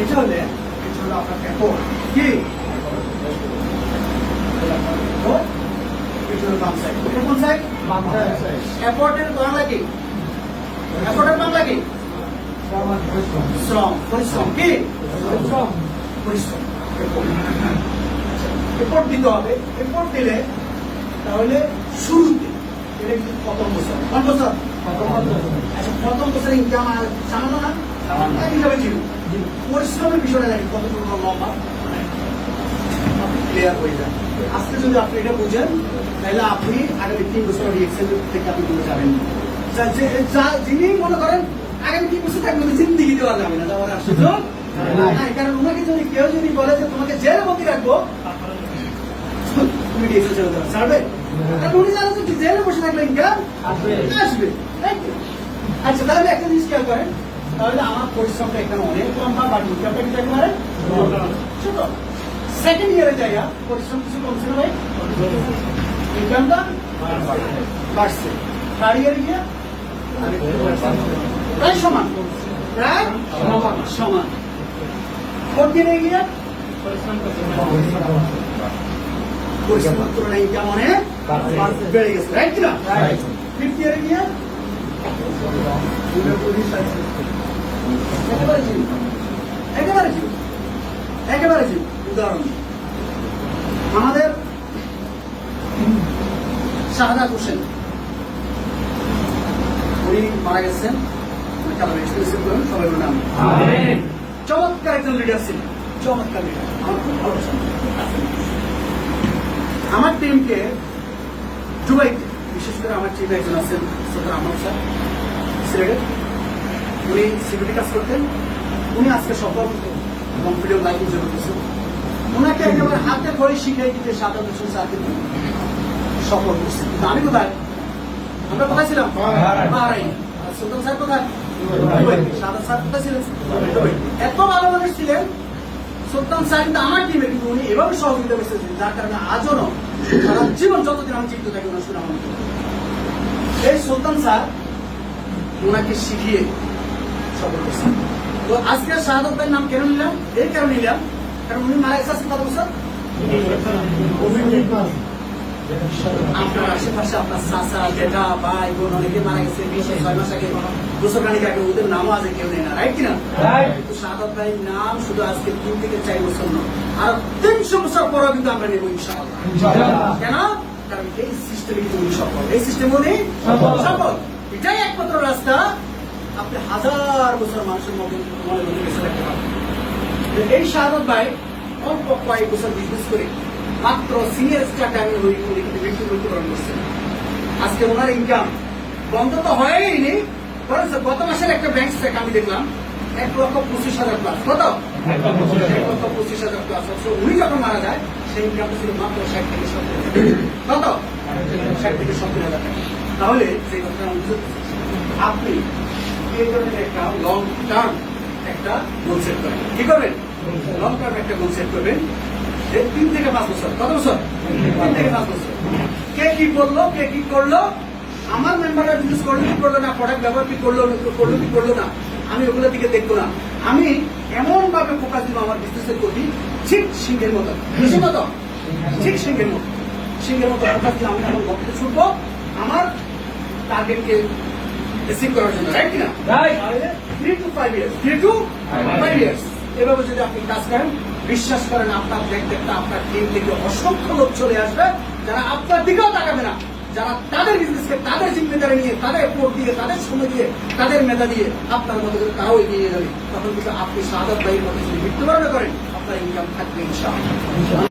এটা হলে এটা হলো আপনার অ্যাপোর্ট কি অ্যাপোর্টের বাংলা কি অ্যাপোর্টের বাংলা কি শ্রম পরিশ্রম কি পরিশ্রম রিপোর্ট দিতে হবে। রিপোর্ট দিলে তাহলে শুরুতে এটা কিন্তু প্রথম বছর। কোন বছর? আচ্ছা প্রথম বছর ইনকাম সামান্য না? এক হিসাবে ছিল। পরিশ্রমের বিষয়টা দেখেন কতটুকু লম্বা? ক্লিয়ার হয়ে যায় আজকে যদি আপনি এটা বুঝেন তাহলে আপনি আগামী তিন বছর এক্সেল থেকে আপনি দূরে যাবেন। যা- যিনি মনে করেন আগামী তিন বছর থাকবে জিন্দিগি দেওয়া যাবে না যাওয়ার আর কারণ ওনাকে যদি কেউ যদি বলে যে তোমাকে জেলে বন্দি রাখব তুমি ডিএসএল ছেড়ে দেবে? ছাড়বে? উনি জানেন যে জেলে ইনকাম আসবে। আচ্ছা তাহলে একটা জিনিস খেয়াল করেন। তাহলে আমার পরিশ্রমটা এখানে অনেক কম বা বাট ইনকামটা কিন্তু একেবারে সেকেন্ড ইয়ারে যাইয়া পরিশ্রম কিছু কমছে না ভাই? ইনকামটা বাড়ছে। থার্ড ইয়ারে গিয়া প্রায় সমান। সমান ফোর্থ ইয়ারে গিয়া পরিশ্রম তুলনায় ইনকাম অনেক বেড়ে আমাদের শাহাদাত হোসেন উনি মারা গেছেন সবাই নাম চমৎকার একজন লিডার ছিলেন চমৎকার লিডার আমার খুব ভালো আমার টিমকে দুবাইতে বিশেষ করে আমার একজন আছেন সদর আহমদ স্যার সিলেটের উনি সিকিউরিটি কাজ করতেন। উনি আজকে সফল কম্পিউটার লাইফ উজ্জ্বল করতেছেন ওনাকে একেবারে হাতে করে দিতে সাত বছর সফল করছেন কিন্তু আমি কোথায়? আমরা কোথায় ছিলাম? বাহারাইন। সুলতান স্যার কোথায়? দুবাইতে। সাদা স্যার কোথায় ছিলেন? এত ভালো মানুষ ছিলেন সুলতান স্যার কিন্তু আমার টিমে কিন্তু উনি এভাবে সহযোগিতা করেছেন যার কারণে আজও জীবন যতদিন আমি জীবিত থাকি ওনার সুনাম। এই সুলতান স্যার ওনাকে শিখিয়ে সফল তো আজকে শাহাদত ভাইয়ের নাম কেন নিলাম এই কারণে নিলাম কারণ উনি মারা গেছে কত বছর আপনার আশেপাশে আপনার চাচা জেঠা ভাই বোন অনেকে মারা গেছে বিশ ছয় মাস আগে বছর খানিক আগে ওদের নামও আজ কেউ নেই না রাইট কিনা? কিন্তু শাহাদত ভাইয়ের নাম শুধু আজকে তিন থেকে চার বছর নয় আর তিনশো বছর পরও কিন্তু আমরা নেব ইনশাআল্লাহ। কেন? কারণ এই সিস্টেমে কিন্তু উনি সফল। এই সিস্টেম উনি সফল। এটাই একমাত্র রাস্তা। আপনি হাজার বছর মানুষের মধ্যে মনে মধ্যে বেঁচে থাকতে পারবেন। এই শাহাদত ভাই অল্প কয়েক বছর বিজনেস করে মাত্র সিনিয়র উনি উনি কিন্তু মৃত্যু মৃত্যুবরণ করছেন আজকে ওনার ইনকাম বন্ধ তো হয়নি বরঞ্চ গত মাসের একটা ব্যাংক চেক আমি দেখলাম, এক লক্ষ পঁচিশ হাজার প্লাস কত? এক লক্ষ পঁচিশ হাজার প্লাস উনি যখন মারা যায়, সেই ইনকামটা ছিল মাত্র ষাট থেকে সত্তর কত? ষাট থেকে সত্তর হাজার তাহলে যে কথা আমি আপনি এই ধরনের একটা লং টার্ম একটা গোল সেট করেন। কি করবেন? লং টার্ম একটা গোল সেট করবেন। তিন থেকে পাঁচ বছর। কত বছর? তিন থেকে পাঁচ বছর। কে কি করল কে কি করল? আমার মেম্বাররা বিজনেস করল কি করল না? প্রোডাক্ট ব্যবহার কি করল করল কি করল না? আমি ওগুলোর দিকে দেখব না। আমি এমন ভাবে ফোকাস দিব আমার বিজনেসের প্রতি ঠিক সিংহের মতো। বেশি মতো? ঠিক সিংহের মতো। সিংহের মতো ফোকাস দিয়ে আমি এখন গল্পে ছুটবো আমার টার্গেটকে রিসিভ করার জন্য রাইট কিনা? Three two five years three two five years এভাবে যদি আপনি কাজ করেন বিশ্বাস করেন, আপনার দেখতে আপনার টিম থেকে অসংখ্য লোক চলে আসবে, যারা আপনার দিকেও তাকাবে না। যারা তাদের বিজনেসকে তাদের জিম্মেদারি নিয়ে, তাদের ভোট দিয়ে, তাদের সময় দিয়ে, তাদের মেধা দিয়ে আপনার মতো করে তারাও এগিয়ে যাবে। তখন কিন্তু আপনি সাদত ভাইয়ের মতো যদি মৃত্যুবরণ করেন, আপনার ইনকাম থাকবে ইনশাআল্লাহ।